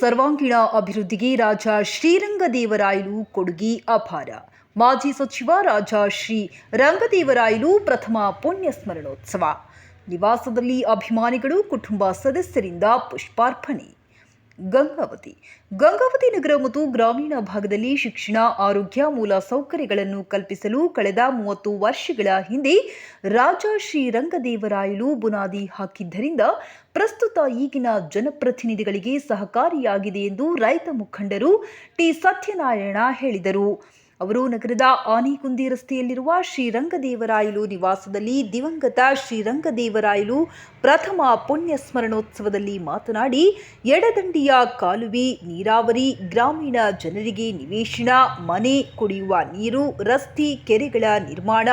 ಸರ್ವಾಂಗೀಣ ಅಭಿವೃದ್ಧಿಗೆ ರಾಜ ಶ್ರೀರಂಗದೇವರಾಯಲು ಕೊಡುಗೆ ಅಪಾರ ಮಾಜಿ ಸಚಿವ ರಾಜ ಶ್ರೀ ರಂಗದೇವರಾಯಲು ಪ್ರಥಮ ಪುಣ್ಯ ಸ್ಮರಣೋತ್ಸವ. ನಿವಾಸದಲ್ಲಿ ಅಭಿಮಾನಿಗಳು ಕುಟುಂಬ ಸದಸ್ಯರಿಂದ ಪುಷ್ಪಾರ್ಪಣೆ. ಗಂಗಾವತಿ. ಗಂಗಾವತಿ ನಗರ ಮತ್ತು ಗ್ರಾಮೀಣ ಭಾಗದಲ್ಲಿ ಶಿಕ್ಷಣ, ಆರೋಗ್ಯ ಮೂಲ ಸೌಕರ್ಯಗಳನ್ನು ಕಲ್ಪಿಸಲು ಕಳೆದ ಮೂವತ್ತು ವರ್ಷಗಳ ಹಿಂದೆ ರಾಜ ಶ್ರೀರಂಗದೇವರಾಯಲು ಬುನಾದಿ ಹಾಕಿದ್ದರಿಂದ ಪ್ರಸ್ತುತ ಈಗಿನ ಜನಪ್ರತಿನಿಧಿಗಳಿಗೆ ಸಹಕಾರಿಯಾಗಿದೆ ಎಂದು ರೈತ ಮುಖಂಡರು ಟಿ. ಸತ್ಯನಾರಾಯಣ ಹೇಳಿದರು. ಅವರು ನಗರದ ಆನೆಗುಂದಿ ರಸ್ತೆಯಲ್ಲಿರುವ ಶ್ರೀರಂಗದೇವರಾಯಲು ನಿವಾಸದಲ್ಲಿ ದಿವಂಗತ ಶ್ರೀರಂಗದೇವರಾಯಲು ಪ್ರಥಮ ಪುಣ್ಯ ಸ್ಮರಣೋತ್ಸವದಲ್ಲಿ ಮಾತನಾಡಿ, ಎಡದಂಡಿಯ ಕಾಲುವೆ, ನೀರಾವರಿ, ಗ್ರಾಮೀಣ ಜನರಿಗೆ ನಿವೇಶನ, ಮನೆ, ಕುಡಿಯುವ ನೀರು, ರಸ್ತೆ, ಕೆರೆಗಳ ನಿರ್ಮಾಣ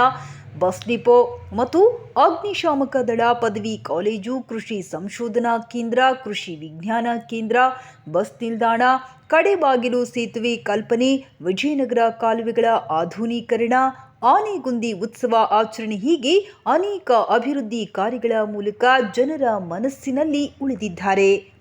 ಬಸ್ ಡಿಪೋ ಮತ್ತು ಅಗ್ನಿಶಾಮಕ ದಳ ಪದವಿ ಕಾಲೇಜು, ಕೃಷಿ ಸಂಶೋಧನಾ ಕೇಂದ್ರ, ಕೃಷಿ ವಿಜ್ಞಾನ ಕೇಂದ್ರ, ಬಸ್ ನಿಲ್ದಾಣ, ಕಡೆಬಾಗಿಲು ಸೇತುವೆ ಕಲ್ಪನೆ, ವಿಜಯನಗರ ಕಾಲುವೆಗಳ ಆಧುನೀಕರಣ, ಆನೆಗುಂದಿ ಉತ್ಸವ ಆಚರಣೆ ಹೀಗೆ ಅನೇಕ ಅಭಿವೃದ್ಧಿ ಕಾರ್ಯಗಳ ಮೂಲಕ ಜನರ ಮನಸ್ಸಿನಲ್ಲಿ ಉಳಿದಿದ್ದಾರೆ.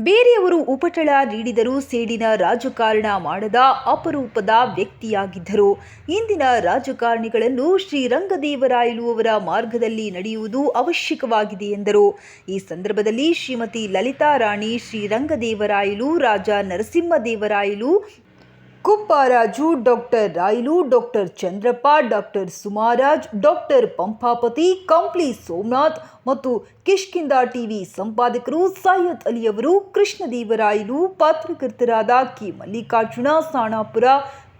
ಬೇರೆಯವರು ಉಪಟಳ ನೀಡಿದರೂ ಸೇಡಿನ ರಾಜಕಾರಣ ಮಾಡದ ಅಪರೂಪದ ವ್ಯಕ್ತಿಯಾಗಿದ್ದರು. ಇಂದಿನ ರಾಜಕಾರಣಿಗಳನ್ನು ಶ್ರೀರಂಗದೇವರಾಯಲು ಅವರ ಮಾರ್ಗದಲ್ಲಿ ನಡೆಯುವುದು ಅವಶ್ಯಕವಾಗಿದೆ ಎಂದರು. ಈ ಸಂದರ್ಭದಲ್ಲಿ Shrimati Lalitha Rani Srirangadevarayalu, Raja Narasimhadevarayalu Kupparaju doctor Rayalu doctor Chandrappa, doctor Sumaraj, doctor Pampapati, Kampli Somnath ಮತ್ತು ಕಿಷ್ಕಿಂದ ಟಿವಿ ಸಂಪಾದಕರು ಸೈಯದ್ ಅಲಿಯವರು ಕೃಷ್ಣದೇವರಾಯಲು ಪತ್ರಕರ್ತರಾದ ಕೆ ಮಲ್ಲಿಕಾರ್ಜುನ, ಸಾಣಾಪುರ,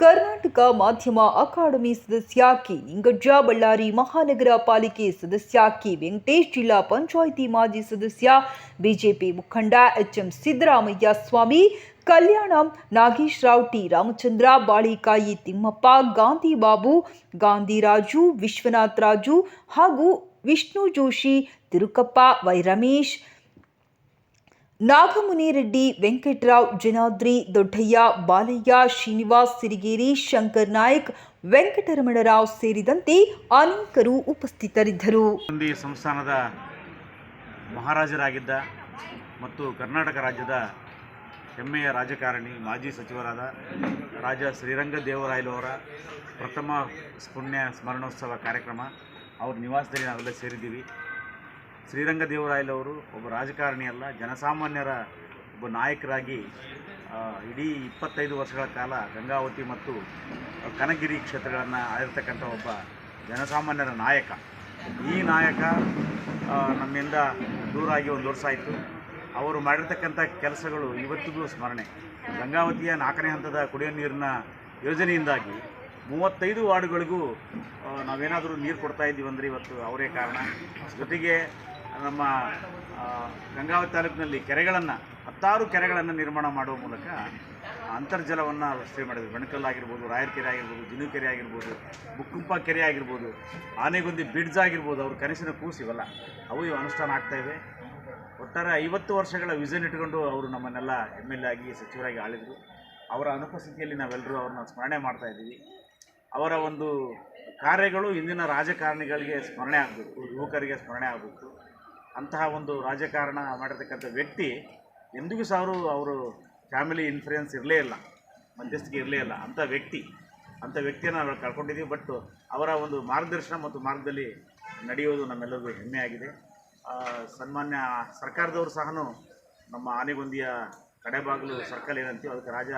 ಕರ್ನಾಟಕ ಮಾಧ್ಯಮ ಅಕಾಡೆಮಿ ಸದಸ್ಯ ಕೆ ನಿಂಗಜ್ಜ, ಬಳ್ಳಾರಿ ಮಹಾನಗರ ಪಾಲಿಕೆ ಸದಸ್ಯ ಕೆ ವೆಂಕಟೇಶ್, ಜಿಲ್ಲಾ ಪಂಚಾಯಿತಿ ಮಾಜಿ ಸದಸ್ಯ, ಬಿಜೆಪಿ ಮುಖಂಡ ಎಚ್ಎಂ ಸಿದ್ದರಾಮಯ್ಯ ಸ್ವಾಮಿ ಕಲ್ಯಾಣಂ ನಾಗೇಶ್ ರಾವ್ ಟಿ ರಾಮಚಂದ್ರ, ಬಾಳಿಕಾಯಿ ತಿಮ್ಮಪ್ಪ, ಗಾಂಧಿ ಬಾಬು, ಗಾಂಧಿ ರಾಜು, ವಿಶ್ವನಾಥ್ ರಾಜು ಹಾಗೂ ವಿಷ್ಣು ಜೋಶಿ, ತಿರುಕಪ್ಪ ವೈ ರಮೇಶ್ ನಾಗಮುನಿರೆಡ್ಡಿ, ವೆಂಕಟರಾವ್, ಜನಾದ್ರಿ, ದೊಡ್ಡಯ್ಯ, ಬಾಲಯ್ಯ, ಶ್ರೀನಿವಾಸ್ ಸಿರಿಗೇರಿ, ಶಂಕರ್ ನಾಯಕ್, ವೆಂಕಟರಮಣರಾವ್ ಸೇರಿದಂತೆ ಅನೇಕರು ಉಪಸ್ಥಿತರಿದ್ದರು. ಸಂಸ್ಥಾನದ ಮಹಾರಾಜರಾಗಿದ್ದ ಮತ್ತು ಕರ್ನಾಟಕ ರಾಜ್ಯದ ಹೆಮ್ಮೆಯ ರಾಜಕಾರಣಿ, ಮಾಜಿ ಸಚಿವರಾದ ರಾಜ ಶ್ರೀರಂಗ ದೇವರಾಯಲವರ ಪ್ರಥಮ ಪುಣ್ಯ ಸ್ಮರಣೋತ್ಸವ ಕಾರ್ಯಕ್ರಮ. ಅವ್ರ ನಿವಾಸದಲ್ಲಿ ನಾವೆಲ್ಲ ಸೇರಿದ್ದೀವಿ. ಶ್ರೀರಂಗ ದೇವರಾಯಲವರು ಒಬ್ಬ ರಾಜಕಾರಣಿ ಅಲ್ಲ, ಜನಸಾಮಾನ್ಯರ ಒಬ್ಬ ನಾಯಕರಾಗಿ ಇಡೀ ಇಪ್ಪತ್ತೈದು ವರ್ಷಗಳ ಕಾಲ ಗಂಗಾವತಿ ಮತ್ತು ಕನಗಿರಿ ಕ್ಷೇತ್ರಗಳನ್ನು ಆಳಿರ್ತಕ್ಕಂಥ ಒಬ್ಬ ಜನಸಾಮಾನ್ಯರ ನಾಯಕ. ಈ ನಾಯಕ ನಮ್ಮಿಂದ ದೂರಾಗಿ ಒಂದು ವರ್ಷ ಆಯಿತು. ಅವರು ಮಾಡಿರ್ತಕ್ಕಂಥ ಕೆಲಸಗಳು ಇವತ್ತಿಗೂ ಸ್ಮರಣೆ. ಗಂಗಾವತಿಯ ನಾಲ್ಕನೇ ಹಂತದ ಕುಡಿಯೋ ನೀರಿನ ಯೋಜನೆಯಿಂದಾಗಿ ಮೂವತ್ತೈದು ವಾರ್ಡ್ಗಳಿಗೂ ನಾವೇನಾದರೂ ನೀರು ಕೊಡ್ತಾ ಇದ್ದೀವಿ ಅಂದರೆ ಇವತ್ತು ಅವರೇ ಕಾರಣ. ಜೊತೆಗೆ ನಮ್ಮ ಗಂಗಾವತಿ ತಾಲೂಕಿನಲ್ಲಿ ಕೆರೆಗಳನ್ನು, ಹತ್ತಾರು ಕೆರೆಗಳನ್ನು ನಿರ್ಮಾಣ ಮಾಡುವ ಮೂಲಕ ಅಂತರ್ಜಲವನ್ನು ಸೃಷ್ಟಿ ಮಾಡಿದ್ವಿ ಬೆಣಕಲ್ ಆಗಿರ್ಬೋದು, ರಾಯರ ಕೆರೆ ಆಗಿರ್ಬೋದು, ಜಿನು ಕೆರೆ ಆಗಿರ್ಬೋದು ಬುಕ್ಕುಂಪ ಕೆರೆ ಆಗಿರ್ಬೋದು, ಆನೆಗೊಂದಿ ಬ್ರಿಡ್ಜ್ ಆಗಿರ್ಬೋದು, ಅವ್ರ ಕನಸಿನ ಕೂಸಿವಲ್ಲ, ಅವು ಇವು ಅನುಷ್ಠಾನ ಆಗ್ತಾಯಿವೆ ಒಟ್ಟಾರೆ ಐವತ್ತು ವರ್ಷಗಳ ವಿಷನ್ ಇಟ್ಕೊಂಡು ಅವರು ನಮ್ಮನ್ನೆಲ್ಲ ಎಂ ಎಲ್ ಎ ಆಗಿ ಸಚಿವರಾಗಿ ಆಳಿದರು. ಅವರ ಅನುಪಸ್ಥಿತಿಯಲ್ಲಿ ನಾವೆಲ್ಲರೂ ಅವ್ರನ್ನ ಸ್ಮರಣೆ ಮಾಡ್ತಾ ಇದ್ದೀವಿ. ಅವರ ಒಂದು ಕಾರ್ಯಗಳು ಇಂದಿನ ರಾಜಕಾರಣಿಗಳಿಗೆ ಸ್ಮರಣೆ ಆಗಬೇಕು, ಯುವಕರಿಗೆ ಸ್ಮರಣೆ ಆಗಬೇಕು. ಅಂತಹ ಒಂದು ರಾಜಕಾರಣ ಮಾಡಿರ್ತಕ್ಕಂಥ ವ್ಯಕ್ತಿ ಎಂದಿಗೂ ಸಹ ಅವರು ಅವರು ಫ್ಯಾಮಿಲಿ ಇನ್ಫ್ಲೂಯೆನ್ಸ್ ಇರಲೇ ಇಲ್ಲ, ಮಧ್ಯಸ್ಥಿಕೆ ಇರಲೇ ಇಲ್ಲ. ಅಂಥ ವ್ಯಕ್ತಿ, ಅಂಥ ವ್ಯಕ್ತಿಯನ್ನು ನಾವು ಕಳ್ಕೊಂಡಿದ್ದೀವಿ. ಬಟ್ ಅವರ ಒಂದು ಮಾರ್ಗದರ್ಶನ ಮತ್ತು ಮಾರ್ಗದಲ್ಲಿ ನಡೆಯೋದು ನಮ್ಮೆಲ್ಲರಿಗೂ ಹೆಮ್ಮೆಯಾಗಿದೆ. ಸನ್ಮಾನ್ಯ ಸರ್ಕಾರದವರು ಸಹ ನಮ್ಮ ಆನೆಗೊಂದಿಯ ಕಡೆಬಾಗಿಲು ಸರ್ಕಲ್ ಏನಂತೀವಿ ಅದಕ್ಕೆ ರಾಜ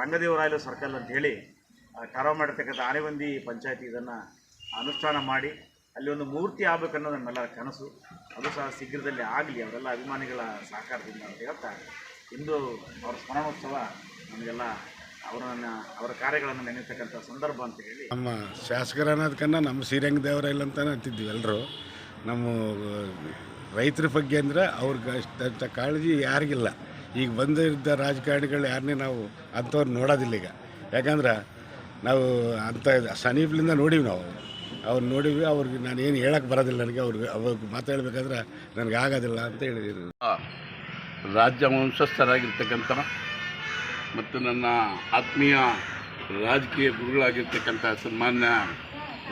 ರಂಗದೇವರಾಯಲು ಸರ್ಕಲ್ ಅಂತ ಹೇಳಿ ಠರಾವ್ ಮಾಡಿರ್ತಕ್ಕಂಥ ಆನೆಗೊಂದಿ ಪಂಚಾಯತಿ ಇದನ್ನು ಅನುಷ್ಠಾನ ಮಾಡಿ, ಅಲ್ಲಿ ಒಂದು ಮೂರ್ತಿ ಆಗಬೇಕನ್ನೋದು ನಮ್ಮೆಲ್ಲರ ಕನಸು. ಅದು ಸಹ ಶೀಘ್ರದಲ್ಲಿ ಆಗಲಿ, ಅವರೆಲ್ಲ ಅಭಿಮಾನಿಗಳ ಸಹಕಾರದಿಂದ ಅಂತ ಹೇಳ್ತಾ ಇಂದು ಅವರ ಸ್ಮರಣೋತ್ಸವ ನಮಗೆಲ್ಲ ಅವರನ್ನು, ಅವರ ಕಾರ್ಯಗಳನ್ನು ನೆನೆಯತಕ್ಕಂಥ ಸಂದರ್ಭ ಅಂತ ಹೇಳಿ. ನಮ್ಮ ಶಾಸಕರ ಅನ್ನೋದಕ್ಕನ್ನ ನಮ್ಮ ಶ್ರೀರಂಗ ಇಲ್ಲ ಅಂತಾನೆ ಅಂತಿದ್ವಿ ಎಲ್ಲರೂ ನಮ್ಮ ರೈತರ ಬಗ್ಗೆ ಅಂದರೆ ಅವ್ರಿಗೆ ಅಷ್ಟಂಥ ಕಾಳಜಿ ಯಾರಿಗಿಲ್ಲ. ಈಗ ಬಂದಿದ್ದ ರಾಜಕಾರಣಿಗಳು ಯಾರನ್ನೇ ನಾವು ಅಂಥವ್ರು ನೋಡೋದಿಲ್ಲ ಈಗ. ಯಾಕಂದ್ರೆ ನಾವು ಅಂಥ ಸಮೀಪದಿಂದ ನೋಡೀವಿ ನಾವು. ಅವ್ರು ನೋಡೀವಿ, ಅವ್ರಿಗೆ ನಾನು ಏನು ಹೇಳಕ್ಕೆ ಬರೋದಿಲ್ಲ ನನಗೆ, ಅವ್ರಿಗೆ ಅವಾಗ ಮಾತಾಡಬೇಕಾದ್ರೆ ನನಗೆ ಆಗೋದಿಲ್ಲ ಅಂತ ಹೇಳಿದ್ರು ರಾಜ್ಯ ವಂಶಸ್ಥರಾಗಿರ್ತಕ್ಕಂಥ ಮತ್ತು ನನ್ನ ಆತ್ಮೀಯ ರಾಜಕೀಯ ಗುರುಗಳಾಗಿರ್ತಕ್ಕಂಥ ಸನ್ಮಾನ್ಯ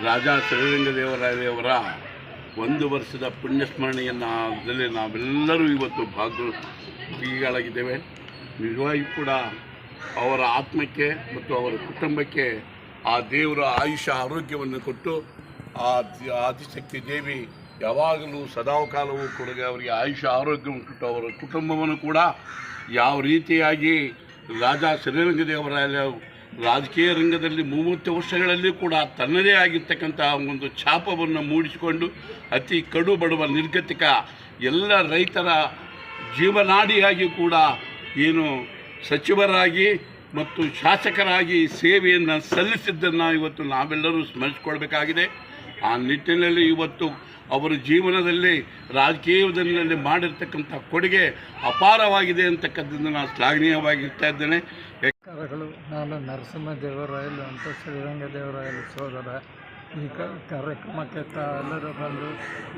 ರಾಜಾ ಶ್ರೀರಂಗದೇವರಾಯವರ ಒಂದು ವರ್ಷದ ಪುಣ್ಯಸ್ಮರಣೆಯನ್ನು ನಾವೆಲ್ಲರೂ ಇವತ್ತು ಭಾಗಿಗಳಾಗಿದ್ದೇವೆ ನಿಜವಾಗಿ ಕೂಡ ಅವರ ಆತ್ಮಕ್ಕೆ ಮತ್ತು ಅವರ ಕುಟುಂಬಕ್ಕೆ ಆ ದೇವರ ಆಯುಷ ಆರೋಗ್ಯವನ್ನು ಕೊಟ್ಟು ಆ ಆದಿಶಕ್ತಿ ದೇವಿ ಯಾವಾಗಲೂ ಸದಾಕಾಲವೂ ಕೂಡ ಅವರಿಗೆ ಆಯುಷ ಆರೋಗ್ಯವನ್ನು ಕೊಟ್ಟು ಅವರ ಕುಟುಂಬವನ್ನು ಕೂಡ ಯಾವ ರೀತಿಯಾಗಿ ರಾಜ ಶ್ರೀರಂಗದೇವರಾಯ ರಾಜಕೀಯ ರಂಗದಲ್ಲಿ ಮೂವತ್ತು ವರ್ಷಗಳಲ್ಲಿ ಕೂಡ ತನ್ನದೇ ಆಗಿರ್ತಕ್ಕಂಥ ಒಂದು ಛಾಪವನ್ನು ಮೂಡಿಸಿಕೊಂಡು ಅತಿ ಕಡು ಬಡವ ನಿರ್ಗತಿಕ ಎಲ್ಲ ರೈತರ ಜೀವನಾಡಿಯಾಗಿ ಕೂಡ ಏನು ಸಚಿವರಾಗಿ ಮತ್ತು ಶಾಸಕರಾಗಿ ಸೇವೆಯನ್ನು ಸಲ್ಲಿಸಿದ್ದನ್ನು ಇವತ್ತು ನಾವೆಲ್ಲರೂ ಸ್ಮರಿಸಿಕೊಳ್ಬೇಕಾಗಿದೆ. ಆ ನಿಟ್ಟಿನಲ್ಲಿ ಇವತ್ತು ಅವರ ಜೀವನದಲ್ಲಿ ರಾಜಕೀಯದಲ್ಲಿ ಮಾಡಿರ್ತಕ್ಕಂಥ ಕೊಡುಗೆ ಅಪಾರವಾಗಿದೆ ಅಂತಕ್ಕಂಥದ್ದನ್ನು ನಾನು ಶ್ಲಾಘನೀಯವಾಗಿರ್ತಾ ಇದ್ದೇನೆ. ನಮಸ್ಕಾರಗಳು ನಾನು ನರಸಿಂಹ ದೇವರಾಯಲು ಅಂತ ಶ್ರೀರಂಗ ದೇವರಾಯಲು ಸೋದರ. ಈ ಕ ಕಾರ್ಯಕ್ರಮಕ್ಕೆ ತಾವೆಲ್ಲರೂ ಬಂದು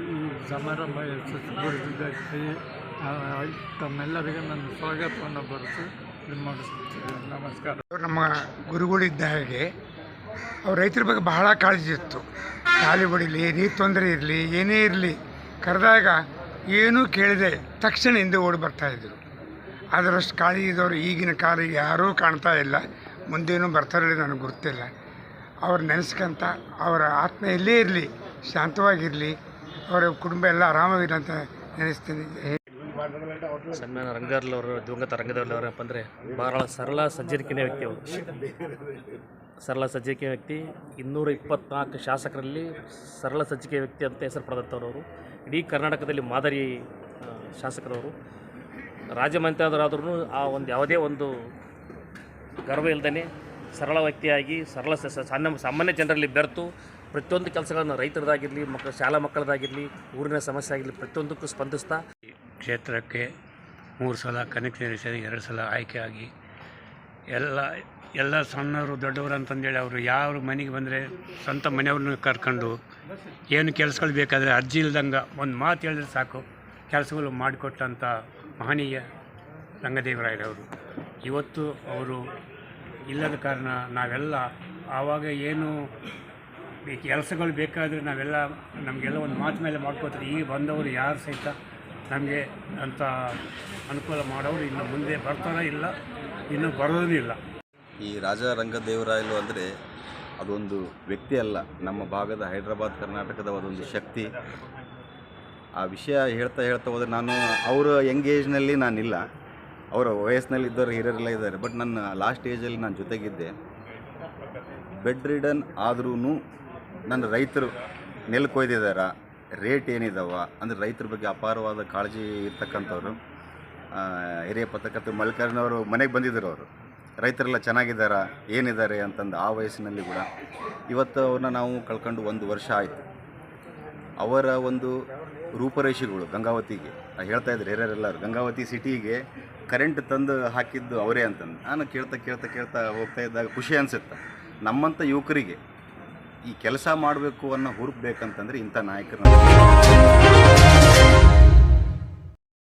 ಈ ಸಮಾರಂಭ ಯಶಸ್ವಿಗೊಳಿಸಿದ್ದಕ್ಕೆ ತಮ್ಮೆಲ್ಲರಿಗೂ ನನ್ನ ಸ್ವಾಗತವನ್ನು ಬರೆಸಿ ಇದು ನಮಸ್ಕಾರ. ನಮ್ಮ ಗುರುಗಳಿದ್ದ ಹಾಗೆ ಅವ್ರ ರೈತರ ಬಗ್ಗೆ ಬಹಳ ಕಾಳಜಿ ಇತ್ತು. ಖಾಲಿ ಹೊಡಿಲಿ, ನೀರು ತೊಂದರೆ ಇರಲಿ, ಏನೇ ಇರಲಿ, ಕರೆದಾಗ ಏನೂ ಕೇಳಿದೆ ತಕ್ಷಣ ಹಿಂದೆ ಓಡಿ ಬರ್ತಾಯಿದ್ರು ಅದರಷ್ಟು ಕಾಳಜಿ ಇದ್ದವರು ಈಗಿನ ಕಾಲ ಯಾರೂ ಕಾಣ್ತಾ ಇಲ್ಲ. ಮುಂದೇನು ಬರ್ತಾರಲ್ಲ ನನಗೆ ಗೊತ್ತಿಲ್ಲ. ಅವ್ರು ನೆನೆಸ್ಕೊಂತ ಅವರ ಆತ್ಮ ಎಲ್ಲೇ ಇರಲಿ, ಶಾಂತವಾಗಿರಲಿ, ಅವರ ಕುಟುಂಬ ಎಲ್ಲ ಆರಾಮಾಗಿರಲಿ ಅಂತ ನೆನೆಸ್ತೀನಿ. ಸನ್ಮಾನ ರಂಗಾರ್ಲವರು, ದಿವಂಗತ ರಂಗದವರಪ್ಪ ಅಂದರೆ ಬಹಳ ಸರಳ ಸಜ್ಜನಿಕೆಯ ವ್ಯಕ್ತಿ ಅವರು. ಸರಳ ಸಜ್ಜಿಕೆ ವ್ಯಕ್ತಿ. ಇನ್ನೂರ ಇಪ್ಪತ್ನಾಲ್ಕು ಶಾಸಕರಲ್ಲಿ ಸರಳ ಸಜ್ಜಿಕೆ ವ್ಯಕ್ತಿ ಅಂತ ಹೆಸರು ಪಡೆದಂಥವ್ರವರು ಇಡೀ ಕರ್ನಾಟಕದಲ್ಲಿ ಮಾದರಿ ಶಾಸಕರವರು. ರಾಜಮಂತ್ರಿಯಾದರಾದ್ರೂ ಆ ಒಂದು ಯಾವುದೇ ಒಂದು ಗರ್ವ ಇಲ್ಲದೇ ಸರಳ ವ್ಯಕ್ತಿಯಾಗಿ, ಸರಳ ಸಣ್ಣ ಸಾಮಾನ್ಯ ಜನರಲ್ಲಿ ಬೆರೆತು ಪ್ರತಿಯೊಂದು ಕೆಲಸಗಳನ್ನು ರೈತರದಾಗಿರಲಿ ಮಕ್ಕಳ ಶಾಲಾ ಮಕ್ಕಳದಾಗಿರಲಿ, ಊರಿನ ಸಮಸ್ಯೆ ಆಗಿರಲಿ ಪ್ರತಿಯೊಂದಕ್ಕೂ ಸ್ಪಂದಿಸ್ತಾ ಕ್ಷೇತ್ರಕ್ಕೆ ಮೂರು ಸಲ ಕನೆಕ್ಷನ್ ಎರಡು ಸಲ ಆಯ್ಕೆಯಾಗಿ ಎಲ್ಲ ಎಲ್ಲ ಸಣ್ಣವರು ದೊಡ್ಡವರು ಅಂತಂದೇಳಿ ಅವರು ಯಾವ ಮನೆಗೆ ಬಂದರೆ ಸ್ವಂತ ಮನೆಯವ್ರನ್ನ ಕರ್ಕೊಂಡು ಏನು ಕೆಲಸಗಳು ಬೇಕಾದರೆ ಅರ್ಜಿ ಇಲ್ದಂಗೆ ಒಂದು ಮಾತು ಹೇಳಿದ್ರೆ ಸಾಕು. ಕೆಲಸಗಳು ಮಾಡಿಕೊಟ್ಟಂಥ ಮಹನೀಯ ರಂಗದೇವರಾಯರವರು. ಇವತ್ತು ಅವರು ಇಲ್ಲದ ಕಾರಣ ನಾವೆಲ್ಲ ಆವಾಗ ಏನು ಈ ಕೆಲಸಗಳು ಬೇಕಾದರೆ ನಾವೆಲ್ಲ ನಮಗೆಲ್ಲ ಒಂದು ಮಾತು ಮೇಲೆ ಮಾಡ್ಕೋತಾರೆ. ಈಗ ಬಂದವರು ಯಾರು ಸಹಿತ ನಮಗೆ ಅಂಥ ಅನುಕೂಲ ಮಾಡೋರು ಇನ್ನು ಮುಂದೆ ಬರ್ತಾರೋ ಇಲ್ಲ, ಇನ್ನು ಬರೋದೂ ಇಲ್ಲ. ಈ ರಾಜ ರಂಗದೇವರಾಯಲು ಅಂದರೆ ಅದೊಂದು ವ್ಯಕ್ತಿ ಅಲ್ಲ, ನಮ್ಮ ಭಾಗದ ಹೈದರಾಬಾದ್ ಕರ್ನಾಟಕದ ಅದೊಂದು ಶಕ್ತಿ. ಆ ವಿಷಯ ಹೇಳ್ತಾ ಹೇಳ್ತಾ ಹೋದರೆ ನಾನು ಅವರ ಯಂಗ್ ಏಜ್ನಲ್ಲಿ ನಾನಿಲ್ಲ. ಅವರ ವಯಸ್ಸಿನಲ್ಲಿ ಇದ್ದವರು ಹಿರಿಯರೆಲ್ಲ ಇದ್ದಾರೆ. ಬಟ್ ನನ್ನ ಲಾಸ್ಟ್ ಏಜಲ್ಲಿ ನಾನು ಜೊತೆಗಿದ್ದೆ. ಬೆಡ್ ರಿಡನ್ ಆದ್ರೂ ನನ್ನ ರೈತರು ನೆಲ್ ಕೊಯ್ದಿದ್ದಾರೆ? ರೇಟ್ ಏನಿದಾವ? ಅಂದರೆ ರೈತರ ಬಗ್ಗೆ ಅಪಾರವಾದ ಕಾಳಜಿ ಇರ್ತಕ್ಕಂಥವ್ರು. ಹಿರಿಯ ಪತ್ರಕರ್ತ ಮಲ್ಲಿಕಾರ್ಜುನವರು ಮನೆಗೆ ಬಂದಿದ್ದರು ಅವರು. ರೈತರೆಲ್ಲ ಚೆನ್ನಾಗಿದ್ದಾರೆ? ಏನಿದ್ದಾರೆ ಅಂತಂದು ಆ ವಯಸ್ಸಿನಲ್ಲಿ ಕೂಡ. ಇವತ್ತು ಅವ್ರನ್ನ ನಾವು ಕಳ್ಕೊಂಡು ಒಂದು ವರ್ಷ ಆಯಿತು. ಅವರ ಒಂದು ರೂಪರೇಷೆಗಳು ಗಂಗಾವತಿಗೆ. ಹೇಳ್ತಾ ಇದ್ರು ಹಿರಿಯರೆಲ್ಲರೂ, ಗಂಗಾವತಿ ಸಿಟಿಗೆ ಕರೆಂಟ್ ತಂದು ಹಾಕಿದ್ದು ಅವರೇ ಅಂತಂದು. ನಾನು ಕೇಳ್ತಾ ಕೇಳ್ತಾ ಕೇಳ್ತಾ ಹೋಗ್ತಾ ಇದ್ದಾಗ ಖುಷಿ ಅನಿಸುತ್ತೆ. ನಮ್ಮಂಥ ಯುವಕರಿಗೆ ಈ ಕೆಲಸ ಮಾಡಬೇಕು ಅನ್ನೋ ಹುರುಪು ಬೇಕಂತಂದರೆ ಇಂಥ ನಾಯಕರನ್ನ